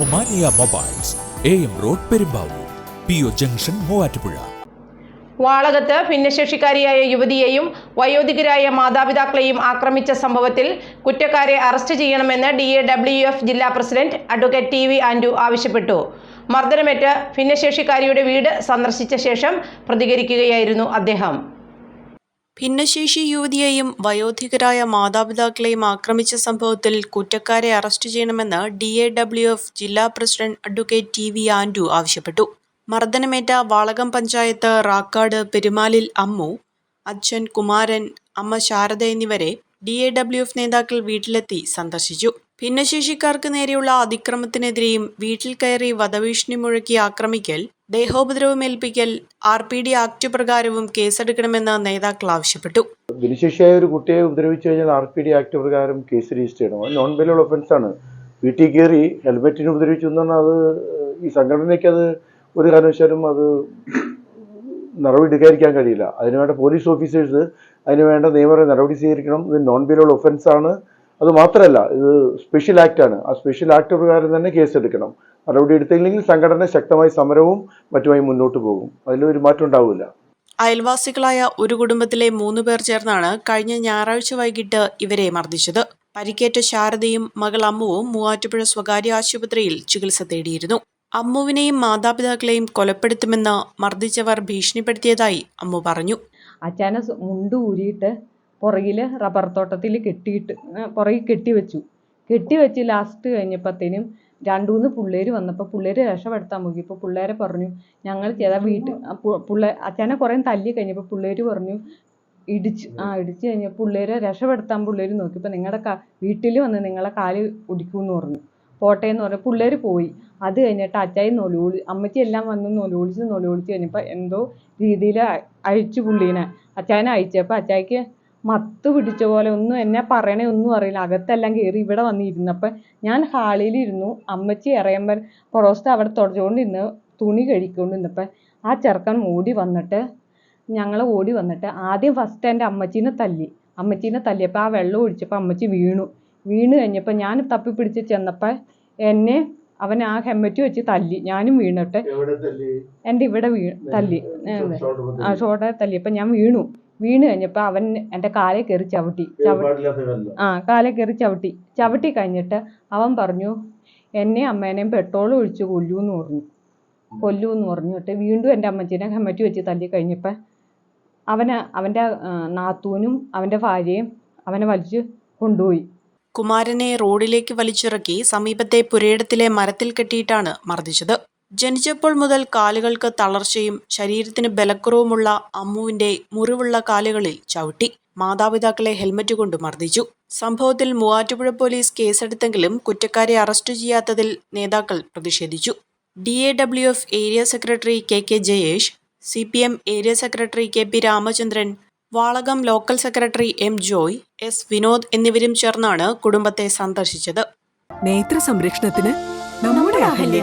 Omania mobiles A M road Perumbavoor P O junction Muvattupuzha. വാളകത്ത് ഭിന്നശേഷിക്കാരിയായ യുവതിയെയും വയോധികരായ മാതാപിതാക്കളെയും ആക്രമിച്ച സംഭവത്തിൽ കുറ്റക്കാരെ അറസ്റ്റ് ചെയ്യണമെന്ന് ഡി എ ഡബ്ല്യു എഫ് ജില്ലാ പ്രസിഡന്റ് അഡ്വക്കേറ്റ് ടി വി ആൻഡു ആവശ്യപ്പെട്ടു. മർദ്ദനമേറ്റ് ഭിന്നശേഷിക്കാരിയുടെ വീട് സന്ദർശിച്ച ശേഷം പ്രതികരിക്കുകയായിരുന്നു അദ്ദേഹം. ഭിന്നശേഷി യുവതിയെയും വയോധികരായ മാതാപിതാക്കളെയും ആക്രമിച്ച സംഭവത്തിൽ കുറ്റക്കാരെ അറസ്റ്റ് ചെയ്യണമെന്ന് ഡി എ ഡബ്ല്യു എഫ് ജില്ലാ പ്രസിഡന്റ് അഡ്വക്കേറ്റ് ടി വി ആൻഡു ആവശ്യപ്പെട്ടു. മർദ്ദനമേറ്റ വാളകം പഞ്ചായത്ത് റാക്കാട് പെരുമാലിൽ അമ്മു അച്ഛൻ കുമാരൻ അമ്മ ശാരദ എന്നിവരെ ഡി എ ഡബ്ല്യു എഫ് നേതാക്കൾ വീട്ടിലെത്തി സന്ദർശിച്ചു. ഭിന്നശേഷിക്കാർക്ക് നേരെയുള്ള അതിക്രമത്തിനെതിരെയും വീട്ടിൽ കയറി വധഭീഷണി മുഴക്കി ആക്രമിക്കൽ ദേഹോപദ്രവമേൽപ്പിക്കൽ ആർ പി ഡി ആക്ട് പ്രകാരവും കേസെടുക്കണമെന്ന് നേതാക്കൾ ആവശ്യപ്പെട്ടു. ഭിന്നശേഷിയായ ഒരു കുട്ടിയെ ഉപദ്രവിച്ചു കഴിഞ്ഞാൽ ആർ പി ഡി ആക്ട് പ്രകാരം കേസ് രജിസ്റ്റർ ചെയ്യണം. നോൺ ബെയിലബിൾ ഒഫൻസ് ആണ്. വീട്ടിൽ കയറി ഹെൽമെറ്റിന് ഉപദ്രവിച്ചു എന്ന് പറഞ്ഞാൽ അത് ഈ സംഘടനയ്ക്ക് അത് ഒരു കാരണവശാലും അത് നടപടി എടുക്കാതിരിക്കാൻ കഴിയില്ല. അതിനുവേണ്ട പോലീസ് ഓഫീസേഴ്സ് അതിനുവേണ്ട നിയമപരമായ നിയമ നടപടി സ്വീകരിക്കണം. ഇത് നോൺ ബെയിലബിൾ ഒഫൻസ് ആണ്. അത് മാത്രമല്ല ഇത് സ്പെഷ്യൽ ആക്ട് ആണ്. ആ സ്പെഷ്യൽ ആക്ട് പ്രകാരം തന്നെ കേസ് എടുക്കണം നടപടി എടുത്തില്ലെങ്കിൽ സംഘടന ശക്തമായി സമരവും മറ്റുമായി മുന്നോട്ട് പോകും. അതിലൊരു മാറ്റം ഉണ്ടാവില്ല. അയൽവാസികളായ ഒരു കുടുംബത്തിലെ മൂന്ന് പേർ ചേർന്നാണ് കഴിഞ്ഞ ഞായറാഴ്ച വൈകിട്ട് ഇവരെ മർദ്ദിച്ചത്. പരിക്കേറ്റ ശാരദയും മകൾ അമ്മുവും മൂവാറ്റുപുഴ സ്വകാര്യ ആശുപത്രിയിൽ ചികിത്സ തേടിയിരുന്നു. അമ്മുവിനെയും മാതാപിതാക്കളെയും കൊലപ്പെടുത്തുമെന്ന് മർദ്ദിച്ചവർ ഭീഷണിപ്പെടുത്തിയതായി അമ്മു പറഞ്ഞു. അച്ഛനെ മുണ്ട് ഊരിയിട്ട് പുറകിൽ റബ്ബർ തോട്ടത്തിൽ കെട്ടിയിട്ട് പുറകിൽ കെട്ടി വെച്ചു കെട്ടി വെച്ച് ലാസ്റ്റ് കഴിഞ്ഞപ്പോഴത്തേനും രണ്ടു മൂന്ന് പിള്ളേർ വന്നപ്പോൾ പിള്ളേർ രക്ഷപ്പെടുത്താൻ നോക്കി. ഇപ്പോൾ പിള്ളേരെ പറഞ്ഞു ഞങ്ങൾ ചെയ്ത വീട്ടിൽ പിള്ളേ അച്ഛനെ കുറേ തല്ലി കഴിഞ്ഞപ്പോൾ പിള്ളേർ പറഞ്ഞു ഇടിച്ച് ആ ഇടിച്ച് കഴിഞ്ഞപ്പോൾ പിള്ളേരെ രക്ഷപ്പെടുത്താൻ പിള്ളേർ നോക്കിയപ്പോൾ നിങ്ങളുടെ കാ വീട്ടിൽ വന്ന് നിങ്ങളെ കാൽ ഒടിക്കുമെന്ന് പറഞ്ഞു. പോട്ടെ എന്ന് പറഞ്ഞു. പിള്ളേർ പോയി. അത് കഴിഞ്ഞിട്ട് അച്ചായി നൊലോളി അമ്മച്ചി എല്ലാം വന്ന് നൊലോളിച്ച് നൊലോളിച്ച് കഴിഞ്ഞപ്പോൾ എന്തോ രീതിയിൽ അഴിച്ചു പുള്ളീനെ. അച്ചായനെ അയച്ചപ്പോൾ അച്ചായിക്ക് മത്ത് പിടിച്ച പോലെ ഒന്നും എന്നെ പറയണേ ഒന്നും അറിയില്ല. അകത്തെല്ലാം കയറി ഇവിടെ വന്ന് ഇരുന്നപ്പോൾ ഞാൻ ഹാളിലിരുന്നു. അമ്മച്ചി ഇറയുമ്പോൾ പൊറോസ്റ്റ് അവിടെ തുടച്ചുകൊണ്ടിരുന്ന് തുണി കഴിക്കൊണ്ടിരുന്നപ്പോൾ ആ ചെറുക്കൻ ഓടി വന്നിട്ട് ഞങ്ങൾ ഓടി വന്നിട്ട് ആദ്യം ഫസ്റ്റ് എന്റെ അമ്മച്ചീനെ തല്ലി. അമ്മച്ചീനെ തല്ലിയപ്പോൾ ആ വെള്ളം ഒഴിച്ചപ്പോൾ അമ്മച്ചി വീണു. വീണ് കഴിഞ്ഞപ്പോൾ ഞാൻ തപ്പി പിടിച്ച് ചെന്നപ്പോൾ എന്നെ അവൻ ആ ഹെമ്മറ്റ് വെച്ച് തല്ലി. ഞാനും വീണിട്ട് എന്റെ ഇവിടെ വീ തല്ലി. ആ ഷോട്ടെ അപ്പം ഞാൻ വീണു. വീണ് കഴിഞ്ഞപ്പോൾ അവൻ എന്റെ കാലെ കയറി ചവിട്ടി. ആ കാലെ കയറി ചവിട്ടി. ചവിട്ടി കഴിഞ്ഞിട്ട് അവൻ പറഞ്ഞു എന്നെ അമ്മേനെയും പെട്രോൾ ഒഴിച്ച് കൊല്ലൂന്ന് പറഞ്ഞു. കൊല്ലൂന്ന് പറഞ്ഞിട്ട് വീണ്ടും എന്റെ അമ്മച്ചീനെ കമ്മറ്റി വെച്ച് തല്ലി കഴിഞ്ഞപ്പോൾ അവന് അവന്റെ നാത്തൂനും അവന്റെ ഭാര്യയും അവനെ വലിച്ച് കൊണ്ടുപോയി. കുമാരനെ റോഡിലേക്ക് വലിച്ചിറക്കി സമീപത്തെ പുരയിടത്തിലെ മരത്തിൽ കെട്ടിയിട്ടാണ് മർദ്ദിച്ചത്. ജനിച്ചപ്പോൾ മുതൽ കാലുകൾക്ക് തളർച്ചയും ശരീരത്തിന് ബലക്കുറവുമുള്ള അമ്മുവിന്റെ മുറിവുള്ള കാലുകളിൽ ചവിട്ടി. മാതാപിതാക്കളെ ഹെൽമറ്റ് കൊണ്ട് മർദ്ദിച്ചു. സംഭവത്തിൽ മൂവാറ്റുപുഴ പോലീസ് കേസെടുത്തെങ്കിലും കുറ്റക്കാരെ അറസ്റ്റ് ചെയ്യാത്തതിൽ നേതാക്കൾ പ്രതിഷേധിച്ചു. D A W F area secretary K K Jayesh C P M area secretary K P Ramachandran Valakam local secretary M Joy S Vinod എന്നിവരും ചേർന്നാണ് കുടുംബത്തെ സന്ദർശിച്ചത്. നേത്ര സംരക്ഷണത്തിന് നമ്മുടെ Ahalya